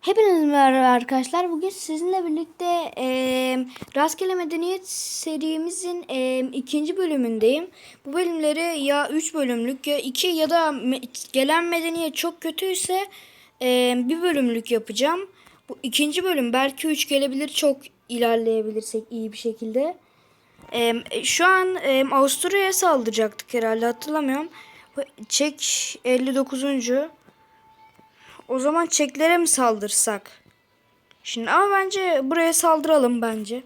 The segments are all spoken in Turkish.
Hepinize merhaba arkadaşlar. Bugün sizinle birlikte e, Rastgele Medeniyet serimizin e, ikinci bölümündeyim. Bu bölümleri ya 3 bölümlük ya 2 ya da me- gelen medeniyet çok kötüyse e, bir bölümlük yapacağım. Bu ikinci bölüm belki 3 gelebilir çok ilerleyebilirsek iyi bir şekilde. E, şu an e, Avusturya'ya saldıracaktık herhalde hatırlamıyorum. Çek 59. O zaman Çeklere mi saldırsak? Şimdi ama bence buraya saldıralım bence.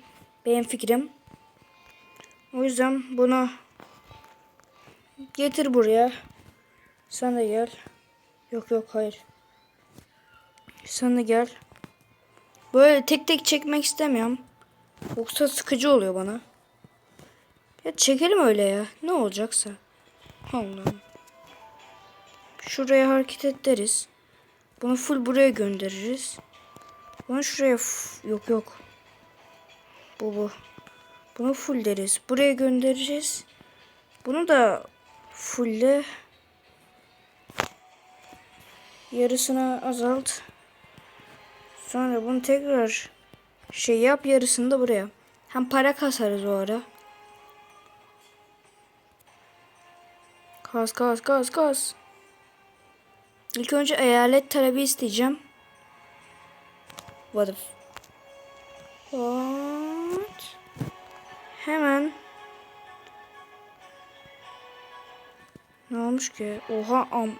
Benim fikrim. O yüzden bunu getir buraya. Sen de gel. Yok yok hayır. Sen de gel. Böyle tek tek çekmek istemiyorum. Yoksa sıkıcı oluyor bana. Ya çekelim öyle ya. Ne olacaksa. Allah'ım. Şuraya hareket ederiz. Bunu full buraya göndeririz. Bunu şuraya yok yok. Bu bu. Bunu full deriz. Buraya göndereceğiz. Bunu da fullle yarısına azalt. Sonra bunu tekrar şey yap yarısını da buraya. Hem para kasarız o ara. Kas kas kas kas. İlk önce eyalet talebi isteyeceğim. What? What? Hemen. Ne olmuş ki? Oha am.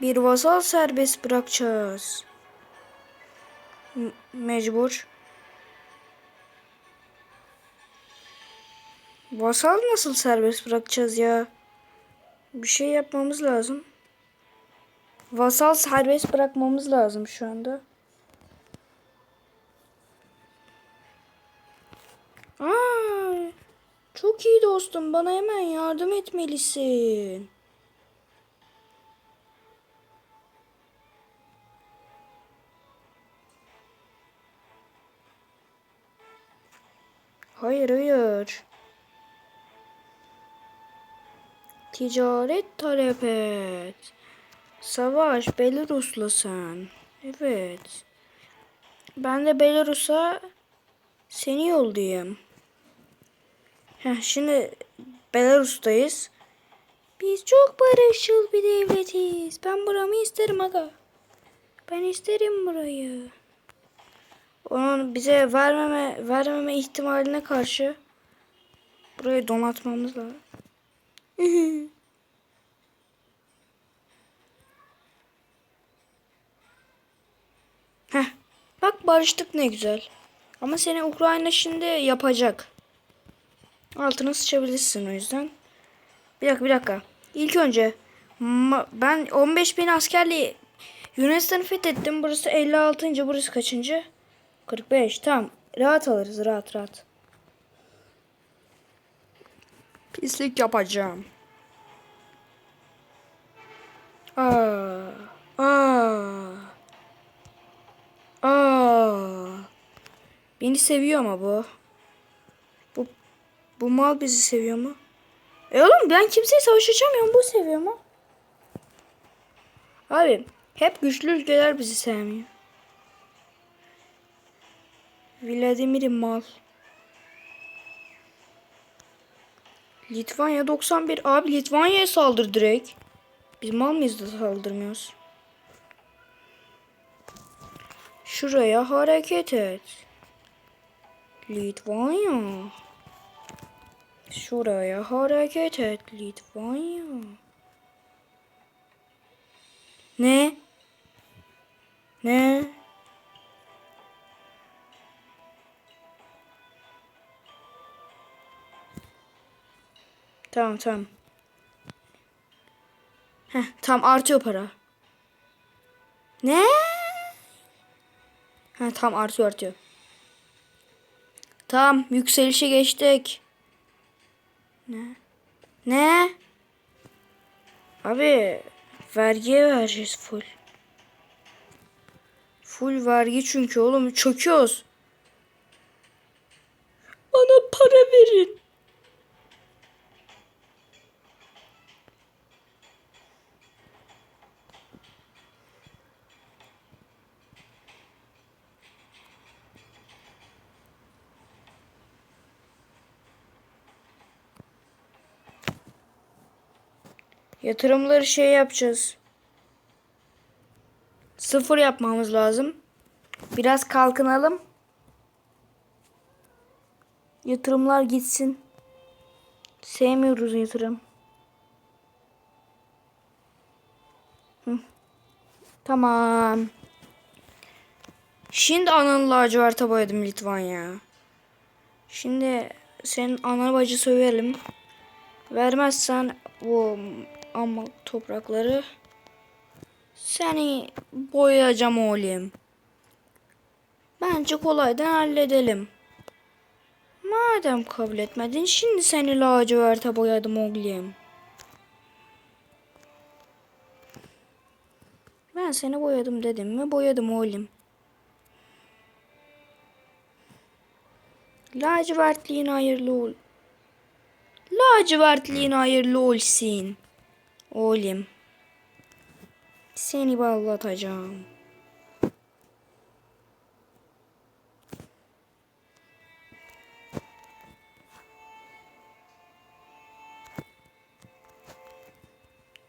Bir vasal serbest bırakacağız. Mecbur. Vasal nasıl serbest bırakacağız ya? Bir şey yapmamız lazım. Vasal serbest bırakmamız lazım şu anda. Aa, çok iyi dostum. Bana hemen yardım etmelisin. Hayır hayır. Ticaret talep et. Savaş Belarus'la sen. Evet. Ben de Belarus'a seni yollayayım. Heh, şimdi Belarus'tayız. Biz çok barışçıl bir devletiz. Ben buramı isterim aga. Ben isterim burayı. Onun bize vermeme vermeme ihtimaline karşı burayı donatmamız lazım. Heh. Bak barıştık ne güzel. Ama seni Ukrayna şimdi yapacak. Altına sıçabilirsin o yüzden. Bir dakika bir dakika. İlk önce ben 15 bin askerle Yunanistan'ı fethettim. Burası 56. Burası kaçıncı? 45. Tamam. Rahat alırız. Rahat rahat. Pislik yapacağım. Aa. Aa. Aa. Beni seviyor ama bu. Bu bu mal bizi seviyor mu? E oğlum ben kimseyi savaş açamıyorum. Bu seviyor mu? Abi hep güçlü ülkeler bizi sevmiyor. Vladimir'in mal. Litvanya 91. Abi Litvanya'ya saldır direkt. Biz mal mıyız da saldırmıyoruz? Şuraya hareket et. Litvanya. Şuraya hareket et Litvanya. Ne? Ne? Tamam tamam. Heh, tam artıyor para. Ne? Ha tam artıyor artıyor. Tamam yükselişe geçtik. Ne? Ne? Abi vergiye vereceğiz full. Full vergi çünkü oğlum çöküyoruz. Bana para verin. Yatırımları şey yapacağız. Sıfır yapmamız lazım. Biraz kalkınalım. Yatırımlar gitsin. Sevmiyoruz yatırım. Tamam. Şimdi ananı laciverta boyadım Litvanya. Şimdi senin ana bacı sövelim. Vermezsen bu ama toprakları seni boyayacağım oğlum. Bence kolaydan halledelim. Madem kabul etmedin şimdi seni laciverte boyadım oğlum. Ben seni boyadım dedim mi boyadım oğlum. Lacivertliğin hayırlı ol. Lacivertliğin hayırlı olsun. Oğlum. Seni ballatacağım.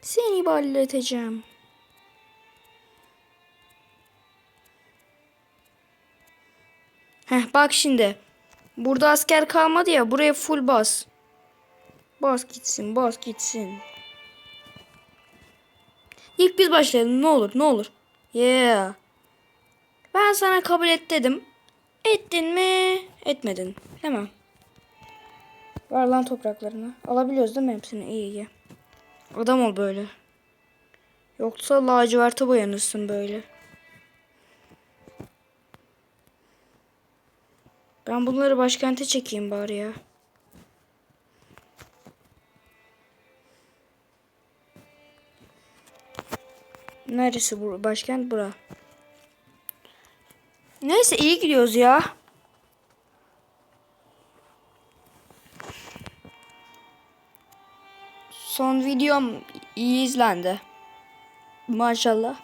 Seni ballatacağım. Heh bak şimdi. Burada asker kalmadı ya. Buraya full bas. Bas gitsin, bas gitsin. İlk biz başlayalım. Ne olur, ne olur. Yeah. Ben sana kabul et dedim. Ettin mi? Etmedin. Hemen. Ver lan topraklarını. Alabiliyoruz değil mi hepsini? İyi iyi. Adam ol böyle. Yoksa laciverte boyanırsın böyle. Ben bunları başkente çekeyim bari ya. Neresi bu? Başkent bura. Neyse iyi gidiyoruz ya. Son videom iyi izlendi. Maşallah.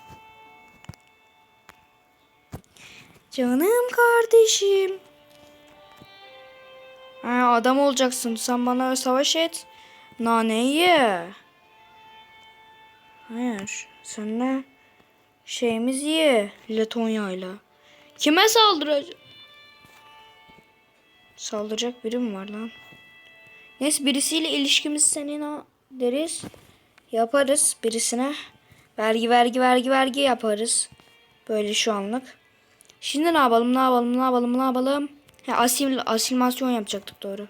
Canım kardeşim. Ha, adam olacaksın. Sen bana savaş et. Nane ye. Hayır. Seninle şeyimiz ye. Letonya'yla. Kime saldıracak? Saldıracak biri mi var lan? Neyse birisiyle ilişkimiz senin deriz. Yaparız birisine. Vergi vergi vergi vergi yaparız. Böyle şu anlık. Şimdi ne yapalım ne yapalım ne yapalım ne yapalım. He, asil, asilmasyon yapacaktık doğru.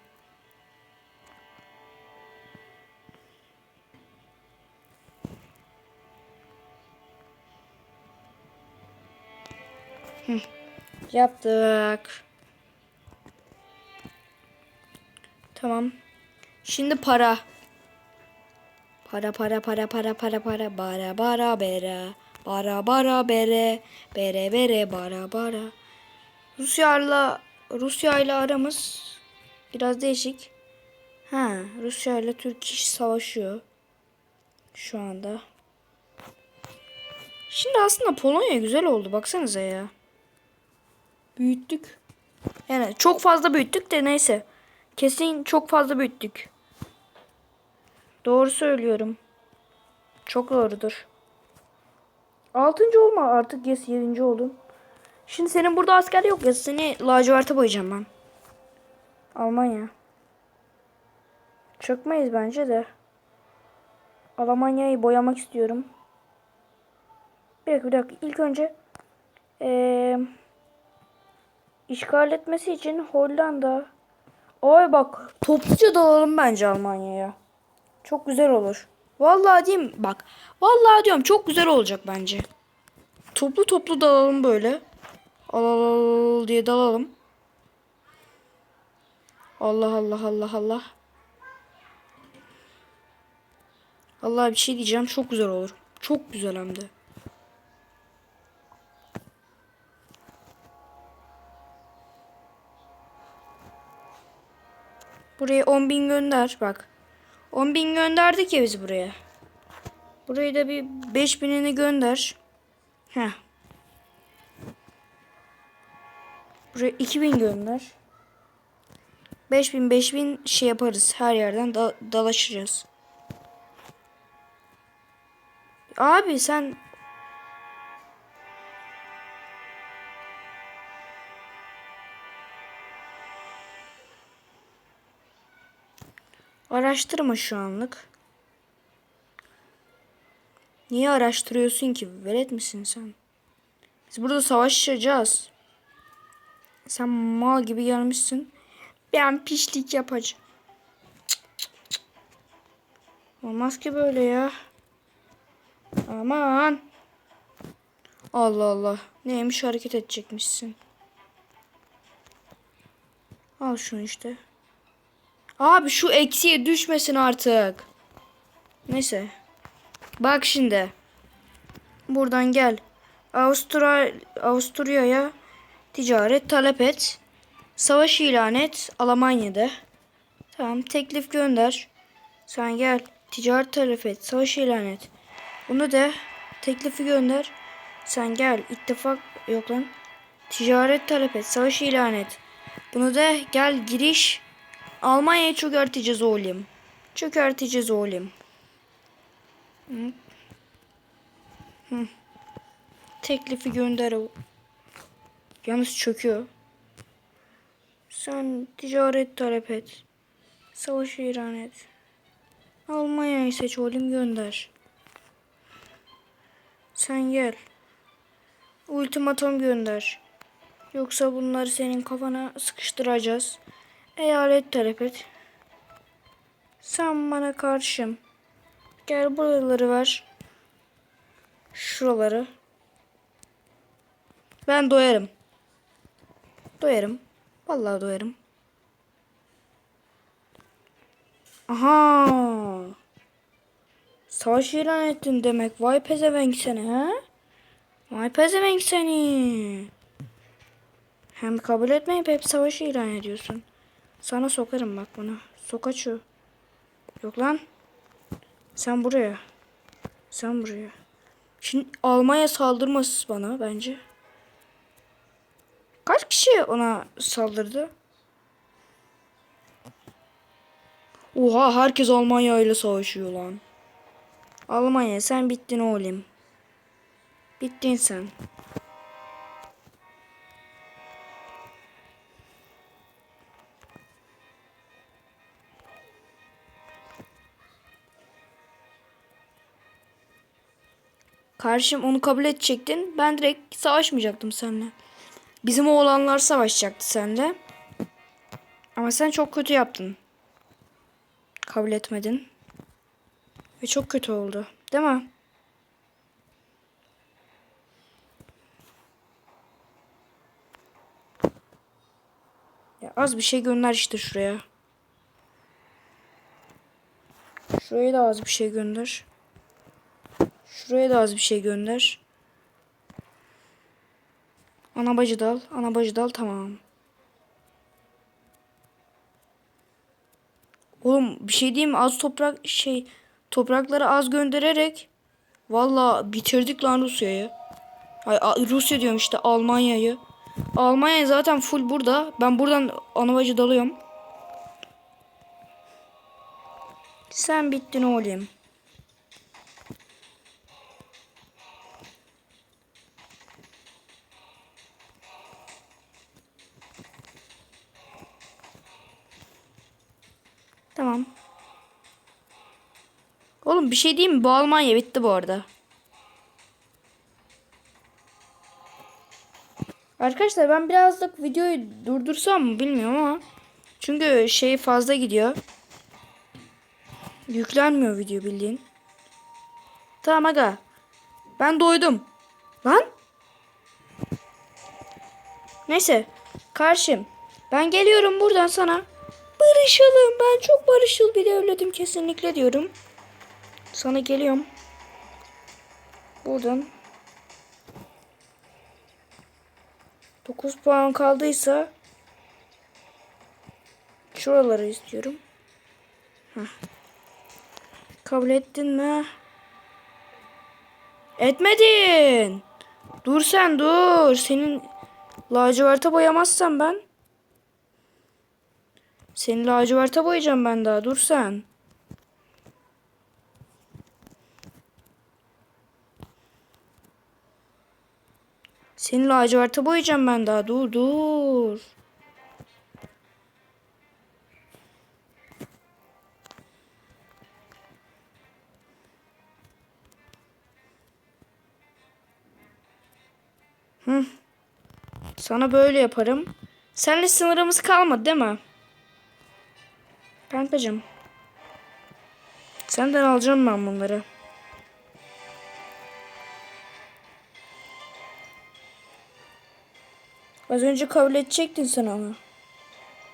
Yaptık. Tamam. Şimdi para. Para para para para para para bara bara bere. Bara bara bere. Bere bere bara bara. Rusya'yla Rusya ile aramız biraz değişik. Ha, Rusya ile Türk iş savaşıyor. Şu anda. Şimdi aslında Polonya güzel oldu baksanıza ya. Büyüttük. Yani çok fazla büyüttük de neyse. Kesin çok fazla büyüttük. Doğru söylüyorum. Çok doğrudur. Altıncı olma artık yes yedinci oldun. Şimdi senin burada asker yok ya seni laciverte boyayacağım ben. Almanya. Çökmeyiz bence de. Almanya'yı boyamak istiyorum. Bir dakika bir dakika. İlk önce ee, işgal etmesi için Hollanda. Ay bak topluca dalalım bence Almanya'ya. Çok güzel olur. Vallahi diyeyim bak. Vallahi diyorum çok güzel olacak bence. Toplu toplu dalalım böyle. Al al al diye dalalım. Allah Allah Allah Allah. Allah bir şey diyeceğim çok güzel olur. Çok güzel hem de. Buraya 10 bin gönder bak. 10 bin gönderdik ya biz buraya. Buraya da bir 5 binini gönder. Heh. Buraya 2000 gönder. 5000 5000 şey yaparız. Her yerden da dalaşacağız. Abi sen Araştırma şu anlık. Niye araştırıyorsun ki? Velet misin sen? Biz burada savaşacağız. Sen mal gibi gelmişsin. Ben pişlik yapacağım. Olmaz ki böyle ya. Aman. Allah Allah. Neymiş hareket edecekmişsin. Al şunu işte. Abi şu eksiye düşmesin artık. Neyse. Bak şimdi. Buradan gel. Avusturya Avusturya'ya ticaret talep et. Savaş ilan et Almanya'da. Tamam teklif gönder. Sen gel. Ticaret talep et. Savaş ilan et. Bunu da teklifi gönder. Sen gel. İttifak yok lan. Ticaret talep et. Savaş ilan et. Bunu da gel giriş. Almanya'yı çökerteceğiz oğlum. Çökerteceğiz oğlum. Hı. Hı. Teklifi gönder. Yalnız çöküyor. Sen ticaret talep et. Savaşı ilan et. Almanya'yı seç oğlum gönder. Sen gel. Ultimatom gönder. Yoksa bunları senin kafana sıkıştıracağız. Eyalet talep et. Sen bana karşım. Gel buraları ver. Şuraları. Ben doyarım. Doyarım. Vallahi doyarım. Aha. Savaş ilan ettin demek. Vay pezevenk seni ha? Vay pezevenk seni. Hem kabul etmeyip hep savaşı ilan ediyorsun. Sana sokarım bak bunu. Sokaçu. Yok lan. Sen buraya. Sen buraya. Şimdi Almanya saldırması bana bence. Kaç kişi ona saldırdı? Oha herkes Almanya ile savaşıyor lan. Almanya sen bittin oğlum. Bittin sen. Karşım onu kabul edecektin. Ben direkt savaşmayacaktım seninle. Bizim oğlanlar savaşacaktı seninle. Ama sen çok kötü yaptın. Kabul etmedin. Ve çok kötü oldu. Değil mi? Ya az bir şey gönder işte şuraya. Şuraya da az bir şey gönder. Şuraya da az bir şey gönder. Ana bacı dal. Ana bacı dal tamam. Oğlum bir şey diyeyim mi? Az toprak şey toprakları az göndererek valla bitirdik lan Rusya'yı. Ay Rusya diyorum işte Almanya'yı. Almanya zaten full burada. Ben buradan ana bacı dalıyorum. Sen bittin oğlum. Tamam. Oğlum bir şey diyeyim mi? Bu Almanya bitti bu arada. Arkadaşlar ben birazcık videoyu durdursam mı bilmiyorum ama. Çünkü şey fazla gidiyor. Yüklenmiyor video bildiğin. Tamam aga. Ben doydum. Lan. Neyse. Karşım. Ben geliyorum buradan sana. Barışalım. Ben çok barışçıl bir devletim kesinlikle diyorum. Sana geliyorum. Buradan. 9 puan kaldıysa şuraları istiyorum. Heh. Kabul ettin mi? Etmedin. Dur sen dur. Senin laciverta boyamazsam ben. Seni lacivert'e boyayacağım ben daha. Dur sen. Seni lacivert'e boyayacağım ben daha. Dur dur. Hı. Sana böyle yaparım. Senle sınırımız kalmadı değil mi? Kankacığım. Senden alacağım ben bunları. Az önce kabul edecektin sen onu.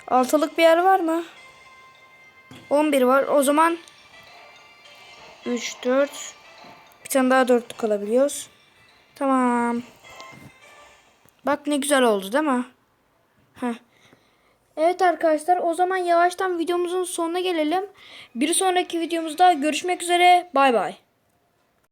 Altılık bir yer var mı? 11 var. O zaman 3, 4 bir tane daha dörtlük alabiliyoruz. Tamam. Bak ne güzel oldu değil mi? Heh. Evet arkadaşlar o zaman yavaştan videomuzun sonuna gelelim. Bir sonraki videomuzda görüşmek üzere. Bay bay.